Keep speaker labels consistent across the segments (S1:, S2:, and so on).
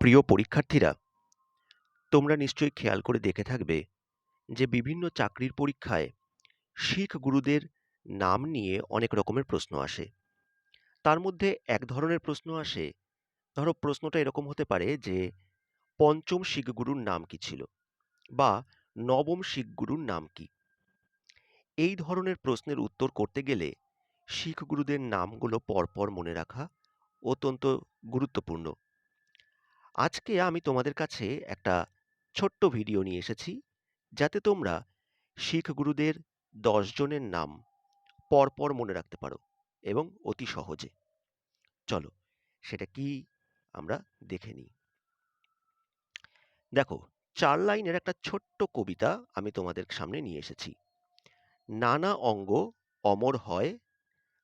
S1: প্রিয় পরীক্ষার্থীরা, তোমরা নিশ্চয়ই খেয়াল করে দেখে থাকবে যে বিভিন্ন চাকরির পরীক্ষায় শিখ গুরুদের নাম নিয়ে অনেক রকমের প্রশ্ন আসে। তার মধ্যে এক ধরনের প্রশ্ন আসে। ধরো প্রশ্নটা এরকম হতে পারে যে, পঞ্চম শিখ গুরুর নাম কি ছিল? বা নবম শিখ গুরুর নাম কি? এই ধরনের প্রশ্নের উত্তর করতে গেলে শিখ গুরুদের নামগুলো পরপর মনে রাখা অত্যন্ত গুরুত্বপূর্ণ। আজকে আমি তোমাদের কাছে একটা ছোট্ট ভিডিও নিয়ে এসেছি, যাতে তোমরা শিখ গুরুদের জনের নাম পরপর মনে রাখতে পারো এবং অতি সহজে। চলো, সেটা কি আমরা দেখে নিই। দেখো, চার লাইনের একটা ছোট্ট কবিতা আমি তোমাদের সামনে নিয়ে এসেছি। নানা অঙ্গ অমর হয়,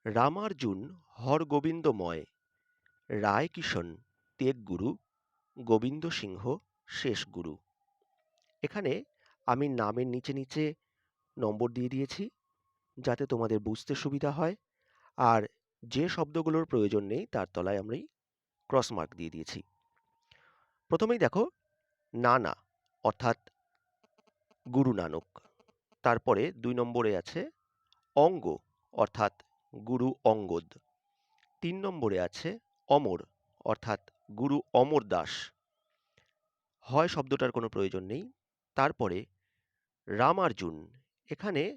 S1: রামার্জুন হর গোবিন্দময় রায় কিষণ তেগ গুরু গোবিন্দ সিংহ, শেষ গুরু। এখানে আমি নামের নিচে নিচে নম্বর দিয়ে দিয়েছি, যাতে তোমাদের বুঝতে সুবিধা হয়। আর যে শব্দগুলোর প্রয়োজন নেই, তার তলায় আমি ক্রস মার্ক দিয়ে দিয়েছি। প্রথমেই দেখো, নানা, অর্থাৎ গুরু নানক। তারপরে দুই নম্বরে আছে অঙ্গ, অর্থাৎ গুরু অঙ্গদ। তিন নম্বরে আছে অমর, অর্থাৎ গুরু অমর দাস। হয় শব্দটার কোনো প্রয়োজন নেই। তারপরে রামার্জুন। এখানে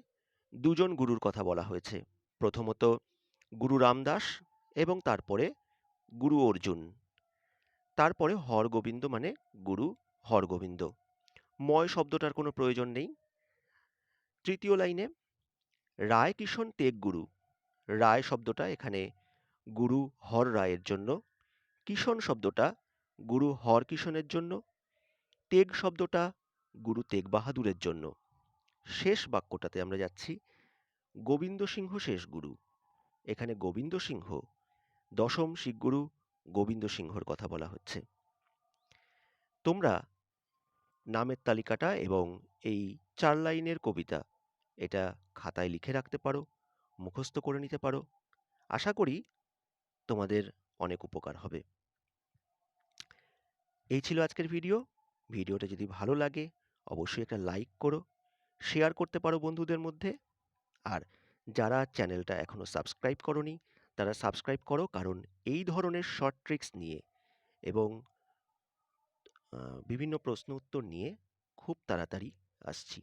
S1: দুজন গুরুর কথা বলা হয়েছে। প্রথমত গুরু রামদাস এবং তারপরে গুরু অর্জুন। তারপরে হরগোবিন্দ মানে গুরু হরগোবিন্দ। ময় শব্দটার কোনো প্রয়োজন নেই। তৃতীয় লাইনে রায় কিষণ তেগ গুরু রায় শব্দটা এখানে গুরু হর রায়ের জন্য কিষণ শব্দটা গুরু হর কিষণের জন্য, তেগ শব্দটা গুরু তেগ বাহাদুরের জন্য। শেষ বাক্যটাতে আমরা যাচ্ছি, গোবিন্দ সিংহ শেষ গুরু। এখানে গোবিন্দ সিংহ, দশম শিখগুরু গোবিন্দ সিংহর কথা বলা হচ্ছে। তোমরা নামের তালিকাটা এবং এই চার লাইনের কবিতা এটা খাতায় লিখে রাখতে পারো, মুখস্থ করে নিতে পারো। আশা করি তোমাদের অনেক উপকার হবে। এই ছিল আজকের ভিডিও। ভিডিওটা যদি ভালো লাগে, অবশ্যই একটা লাইক করো, শেয়ার করতে পারো বন্ধুদের মধ্যে। আর যারা চ্যানেলটা এখনও সাবস্ক্রাইব করনি, তারা সাবস্ক্রাইব করো কারণ এই ধরনের শর্ট ট্রিক্স নিয়ে এবং বিভিন্ন প্রশ্ন উত্তর নিয়ে খুব তাড়াতাড়ি আসছি।